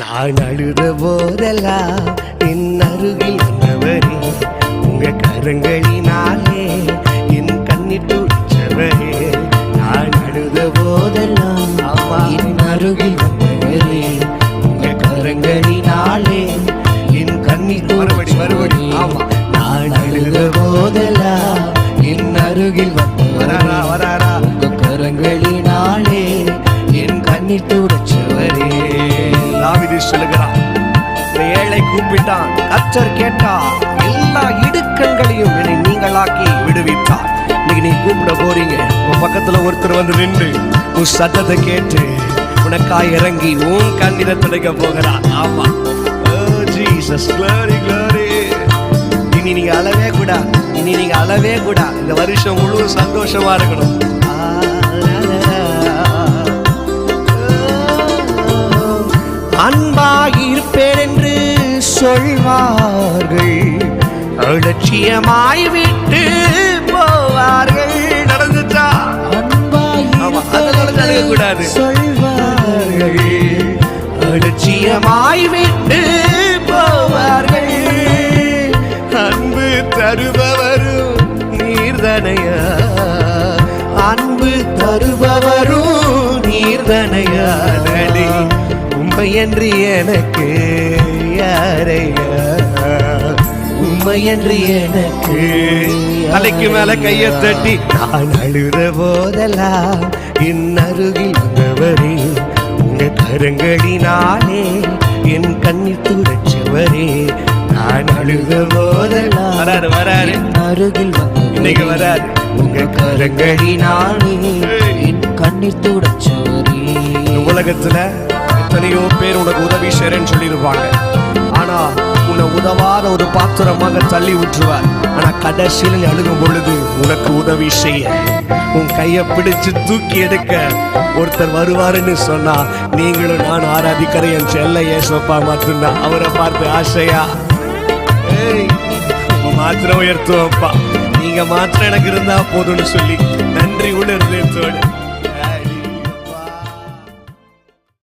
நான் அழுத போதெல்லாம் என் அருகில் வந்தவரே உங்க கரங்களினாலே என் கண்ணீர் துடிச்சவரே. நான் அழுத போதெல்லாம் அம்மா என் அருகில் வந்தவரே உங்க கரங்களினாலே என் கண்ணீர் மறுபடி மறுபடி. ஆமா. நான் அழுத போதெல்லாம் என் அருகில் தாவிதி சொல்லுகிறான். ஏழை கூப்பிட்டான். கச்சர் கேட்டார் எல்லா இடுக்கண்களையும் என்னை நீங்களாக்கி விடுவித்தார் இன்னைக்கு நீ கூப்பிட போறீங்க. உன் பக்கத்துல ஒருத்தர் வந்து நின்று உன் சத்தத்தை கேட்டு உனக்காய் இறங்கி உன் கண்ணில துடைக்க போகிறார். ஆமா. Oh, Jesus, glory, இனி நீங்க அளவே கூடா இனி நீங்க அளவே கூடா இந்த வருஷம் முழு சந்தோஷமா இருக்கணும். அன்பாயிருப்பேன் என்று சொல்வார்கள். அலட்சியமாய் விட்டு போவார்கள். நடந்துச்சா? அன்பாயிருப்பேன் சொல்வார்கள். அலட்சியமாய் விட்டு போவார்கள். அன்பு தருபவரும் நீர்தனையா? அன்பு தருபவரும் நீர்தனையா? உண்மையன்றி எனக்கு யாரையா? உண்மையன்றி எனக்கு தலைக்கு மேல கைய தட்டி. நான் அழுத போதெல்லாம் என் அருகில் வந்தவரே உங்க கரங்களினாலே என் கண்ணீர் துடைச்சவரே நான் அழுத போதெல்லாம் வராரு வராரு. அருகில் இன்னைக்கு வராரு. உங்க கரங்களினாலே என் கண்ணீர் துடைச்சவரே உலகத்துல எத்தனையோ பேர் உனக்கு உதவி செய்றேன்னு சொல்லியிருப்பாங்க ஆனா உன்னை உதவாத ஒரு பாத்திரமாக தள்ளி விட்டுருவார் ஆனா கடைசியில் நீ அழுகும் பொழுது உனக்கு உதவி செய்ய. உன் கையை பிடிச்சு தூக்கி எடுக்க ஒருத்தர் வருவாருன்னு சொன்னா நீங்களும் நான் ஆராதிக்கிற என் செல்ல ஏசப்பா மட்டும்தான் அவரை பார்த்து ஆசையா? ஏய், மாத்திரம் உயர்த்துவப்பா நீங்க மாத்திரம் எனக்கு இருந்தா போதும்னு சொல்லி